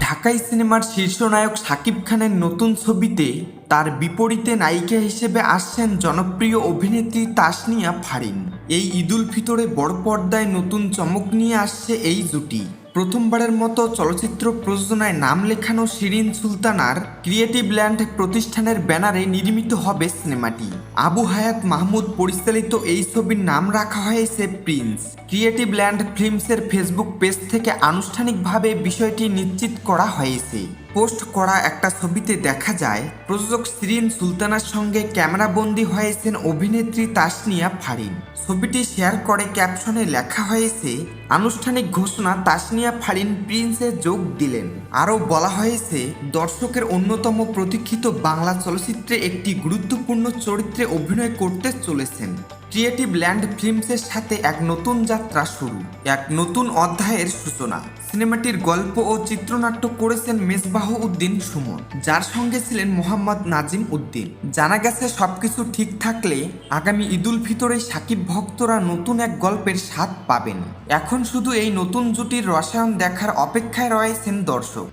ঢাকাই সিনেমার শীর্ষ নায়ক শাকিব খানের নতুন ছবিতে তার বিপরীতে নায়িকা হিসেবে আসছেন জনপ্রিয় অভিনেত্রী তাসনিয়া ফারিন। এই ঈদুল ফিতরে বড় পর্দায় নতুন চমক নিয়ে আসছে এই জুটি। প্রথমবারের মতো চলচ্চিত্র প্রযোজনায় নাম লেখানো শিরিন সুলতানার ক্রিয়েটিভ ল্যান্ড প্রতিষ্ঠানের ব্যানারে নির্মিত হবে সিনেমাটি। আবু হায়াত মাহমুদ পরিচালিত এই ছবির নাম রাখা হয়েছে প্রিন্স। ক্রিয়েটিভ ল্যান্ড ফিল্মসের ফেসবুক পেজ থেকে আনুষ্ঠানিকভাবে বিষয়টি নিশ্চিত করা হয়েছে। পোস্ট করা একটা ছবিতে দেখা যায়, প্রযোজক শিরিন সুলতানার সঙ্গে ক্যামেরাবন্দি হয়েছেন অভিনেত্রী তাসনিয়া ফারিন। ছবিটি শেয়ার করে ক্যাপশনে লেখা হয়েছে, আনুষ্ঠানিক ঘোষণা তাসনিয়া ফারিন প্রিন্সে যোগ দিলেন। আরও বলা হয়েছে, দর্শকের অন্যতম প্রতীক্ষিত বাংলা চলচ্চিত্রে একটি গুরুত্বপূর্ণ চরিত্রে অভিনয় করতে চলেছেন। ক্রিয়েটিভ ল্যান্ড ফিল্মসের সাথে এক নতুন যাত্রা শুরু, এক নতুন অধ্যায়ের সূচনা। সিনেমাটির গল্প ও চিত্রনাট্য করেছেন মেজবাহ উদ্দিন সুমন, যার সঙ্গে ছিলেন মোহাম্মদ নাজিম উদ্দিন। জানা গেছে, সবকিছু ঠিক থাকলে আগামী ঈদুল ফিতরে সাকিব ভক্তরা নতুন এক গল্পের স্বাদ পাবেন। এখন শুধু এই নতুন জুটির রসায়ন দেখার অপেক্ষায় রয়েছেন দর্শক।